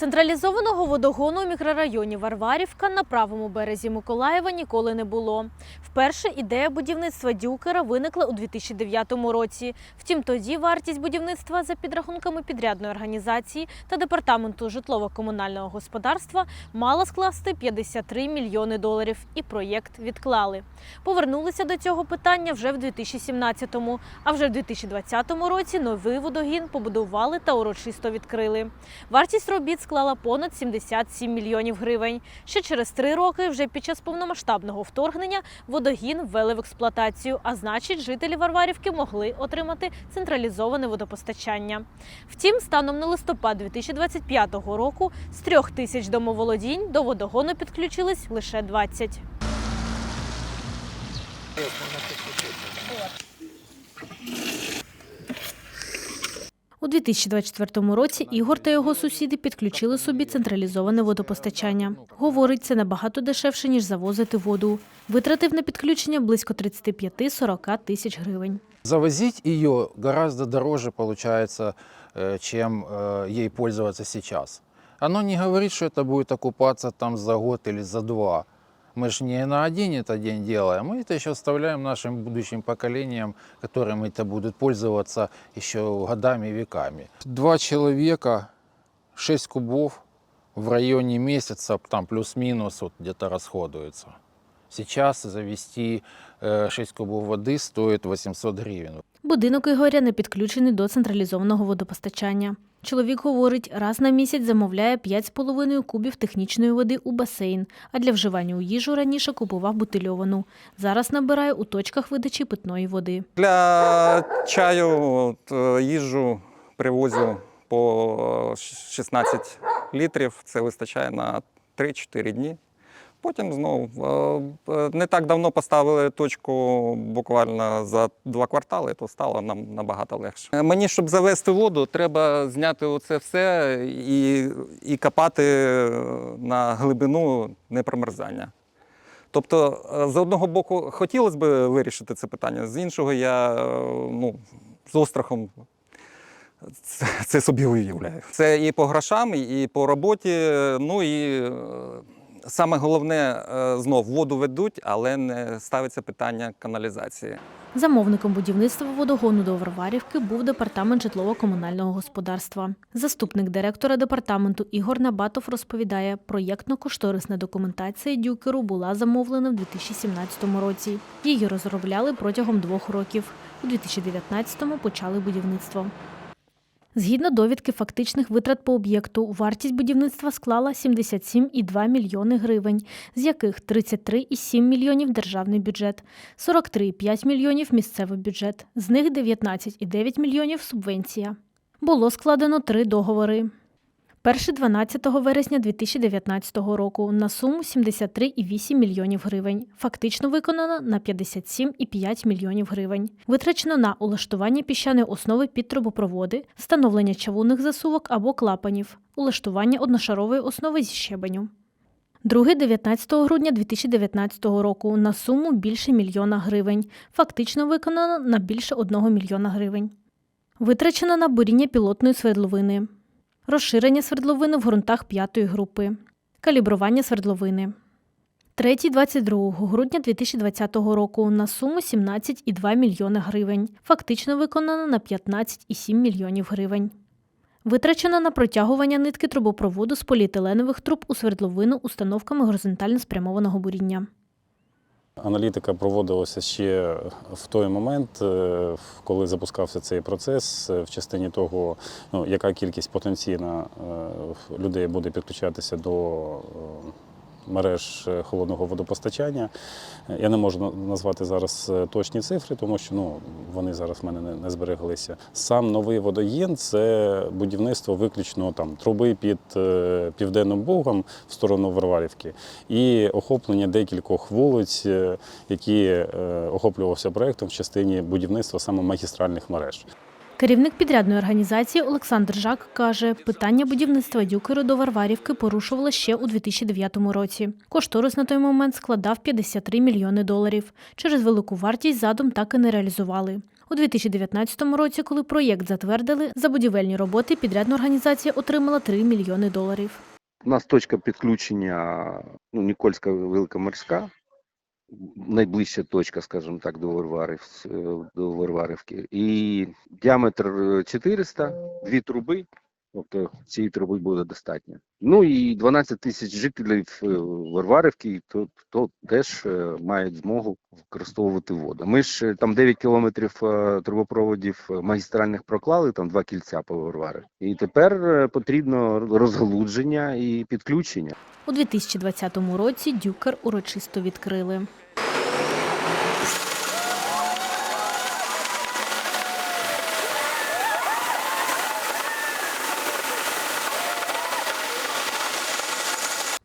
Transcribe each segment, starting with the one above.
Централізованого водогону у мікрорайоні Варварівка на правому березі Миколаєва ніколи не було. Вперше ідея будівництва дюкера виникла у 2009 році. Втім, тоді вартість будівництва за підрахунками підрядної організації та департаменту житлово-комунального господарства мала скласти 53 мільйони доларів, і проєкт відклали. Повернулися до цього питання вже в 2017-му, а вже в 2020 році новий водогін побудували та урочисто відкрили. Вартість робіт склала понад 77 мільйонів гривень. Ще через три роки, вже під час повномасштабного вторгнення, водогін ввели в експлуатацію, а значить, жителі Варварівки могли отримати централізоване водопостачання. Втім, станом на листопад 2025 року з трьох тисяч домоволодінь до водогону підключились лише 20. У 2024 році Ігор та його сусіди підключили собі централізоване водопостачання. Говорить, це набагато дешевше, ніж завозити воду. Витратив на підключення близько 35-40 тисяч гривень. Завозить ее гораздо дороже получается, э, чем э, ей пользоваться сейчас. Оно не говорит, что это будет окупаться там за год или за два. Мы же не на один это день делаем, мы это еще оставляем нашим будущим поколениям, которым это будут пользоваться еще годами и веками. Два человека, шесть кубов в районе месяца, там плюс-минус вот где-то расходуется. Сейчас завести э, 6 кубов воды стоит 800 гривен. Будинок Ігоря не підключений до централізованого водопостачання. Чоловік говорить, раз на місяць замовляє 5,5 кубів технічної води у басейн, а для вживання у їжу раніше купував бутильовану. Зараз набирає у точках видачі питної води. Для чаю от, е, їжу привозю по 16 літрів. Це вистачає на 3-4 дні. Потім знову е, е, не так давно поставили точку буквально за два квартали, то стало нам набагато легше. Е, Мені, щоб завести воду, треба зняти оце все і, і копати на глибину непромерзання. Тобто, з одного боку, хотілося б вирішити це питання, з іншого, я ну, з острахом це, собі уявляю. Це і по грошам, і по роботі. Ну і саме головне, е, знов воду ведуть, але не ставиться питання каналізації. Замовником будівництва водогону до Варварівки був департамент житлово-комунального господарства. Заступник директора департаменту Ігор Набатов розповідає, проєктно-кошторисна документація дюкеру була замовлена в 2017 році. Її розробляли протягом двох років. У 2019-му почали будівництво. Згідно довідки фактичних витрат по об'єкту, вартість будівництва склала 77,2 мільйони гривень, з яких 33,7 мільйонів державний бюджет, 43,5 мільйонів місцевий бюджет, з них 19,9 мільйонів субвенція. Було складено три договори. Перший 12 вересня 2019 року на суму 73,8 мільйонів гривень. Фактично виконано на 57,5 мільйонів гривень. Витрачено на улаштування піщаної основи під трубопроводи, встановлення чавунних засувок або клапанів, улаштування одношарової основи зі щебеню. Другий 19 грудня 2019 року на суму більше мільйона гривень. Фактично виконано на більше 1 мільйона гривень. Витрачено на буріння пілотної свердловини розширення свердловини в ґрунтах п'ятої групи, калібрування свердловини. Третій 22 грудня 2020 року на суму 17,2 мільйони гривень. Фактично виконано на 15,7 мільйонів гривень. Витрачено на протягування нитки трубопроводу з поліетиленових труб у свердловину установками горизонтально спрямованого буріння. Аналітика проводилася ще в той момент, е, коли запускався цей процес, е, в частині того, ну, яка кількість потенційна е, людей буде підключатися до мереж е, холодного водопостачання. Е, Я не можу назвати зараз е, точні цифри, тому що ну, вони зараз в мене не, збереглися. Сам новий водогін це будівництво виключно там, труби під Південним Бугом в сторону Варварівки і охоплення декількох вулиць, які охоплювався проєктом в частині будівництва саме магістральних мереж. Керівник підрядної організації Олександр Жак каже, питання будівництва дюкеру до Варварівки порушувало ще у 2009 році. Кошторис на той момент складав 53 мільйони доларів. Через велику вартість задум так і не реалізували. У 2019 році, коли проєкт затвердили, за будівельні роботи підрядна організація отримала 3 мільйони доларів. У нас точка підключення ну, Нікольська Велика Морська, найближча точка, скажімо так, до Варварів, до Варварівки. І діаметр е, 400, дві труби, тобто цієї труби буде достатньо. Ну і 12 тисяч жителів е, Варварівки, то, то теж е, мають змогу використовувати воду. Ми ж е, там 9 кілометрів е, трубопроводів е, магістральних проклали, там два кільця по Варварі. І тепер е, потрібно розгалудження і підключення. У 2020 році дюкер урочисто відкрили.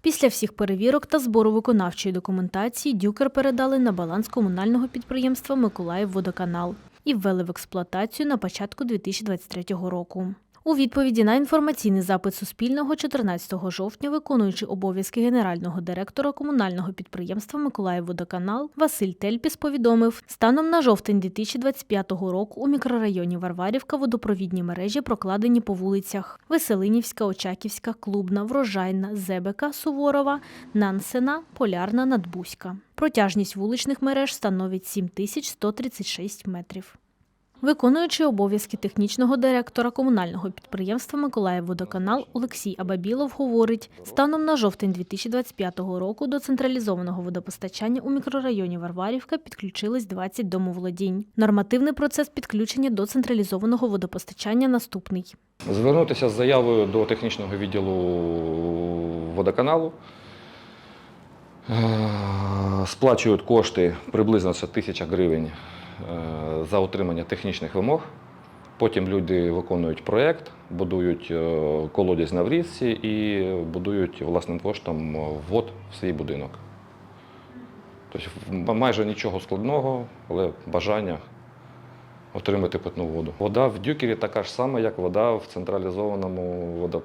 Після всіх перевірок та збору виконавчої документації дюкер передали на баланс комунального підприємства Миколаївводоканал і ввели в експлуатацію на початку 2023 року. У відповіді на інформаційний запит Суспільного 14 жовтня виконуючий обов'язки генерального директора комунального підприємства Миколаївводоканал Василь Тельпіс повідомив, станом на жовтень 2025 року у мікрорайоні Варварівка водопровідні мережі прокладені по вулицях Веселинівська, Очаківська, Клубна, Врожайна, Зебека, Суворова, Нансена, Полярна, Надбузька. Протяжність вуличних мереж становить 7136 метрів. Виконуючий обов'язки технічного директора комунального підприємства Миколаївводоканал Олексій Абабілов говорить, станом на жовтень 2025 року до централізованого водопостачання у мікрорайоні Варварівка підключились 20 домоволодінь. Нормативний процес підключення до централізованого водопостачання наступний. Звернутися з заявою до технічного відділу водоканалу. Е, Сплачують кошти приблизно це тисяча гривень за отримання технічних вимог. Потім люди виконують проєкт, будують е, колодязь на врізці і будують власним коштом ввод в свій будинок. Тобто майже нічого складного, але бажання отримати питну воду. Вода в дюкері така ж сама, як вода в централізованому водо...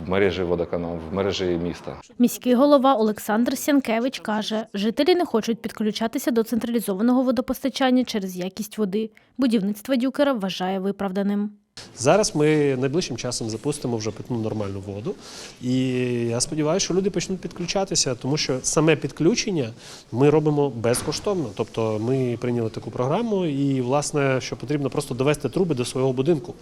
в мережі водоканалу, в мережі міста. Міський голова Олександр Сянкевич каже, жителі не хочуть підключатися до централізованого водопостачання через якість води. Будівництво дюкера вважає виправданим. Зараз ми найближчим часом запустимо вже питну нормальну воду. І я сподіваюся, що люди почнуть підключатися, тому що саме підключення ми робимо безкоштовно. Тобто ми прийняли таку програму, і власне, що потрібно просто довести труби до свого будинку.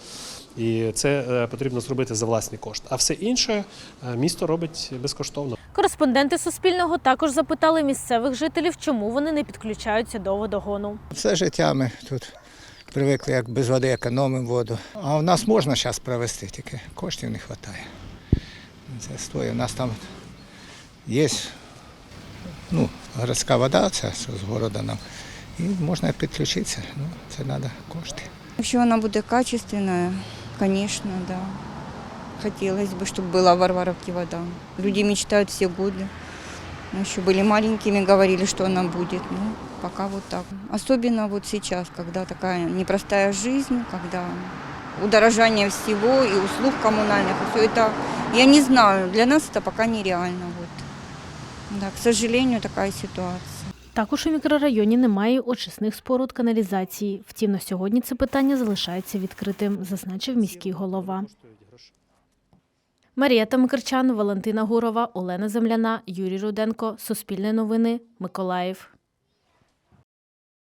І це е, потрібно зробити за власний кошт. А все інше е, місто робить безкоштовно. Кореспонденти Суспільного також запитали місцевих жителів, чому вони не підключаються до водогону. Все життя ми тут привикли, як без води економимо воду. А в нас можна зараз провести, тільки коштів не вистачає. Це стоїть. У нас там є ну, городська вода, це з города нам. І можна підключитися. Ну, це треба кошти. Якщо вона буде качественная, конечно, да. Хотелось бы, чтобы была в Варваровке вода. Люди мечтают все годы. Мы еще были маленькими, говорили, что она будет. Ну, пока вот так. Особенно вот сейчас, когда такая непростая жизнь, когда удорожание всего и услуг коммунальных, и все это, я не знаю, для нас это пока нереально. Вот. Да, к сожалению, такая ситуация. Також у мікрорайоні немає очисних споруд каналізації. Втім, на сьогодні це питання залишається відкритим, зазначив міський голова. Марія Тамикарчан, Валентина Гурова, Олена Земляна, Юрій Руденко. Суспільне новини. Миколаїв.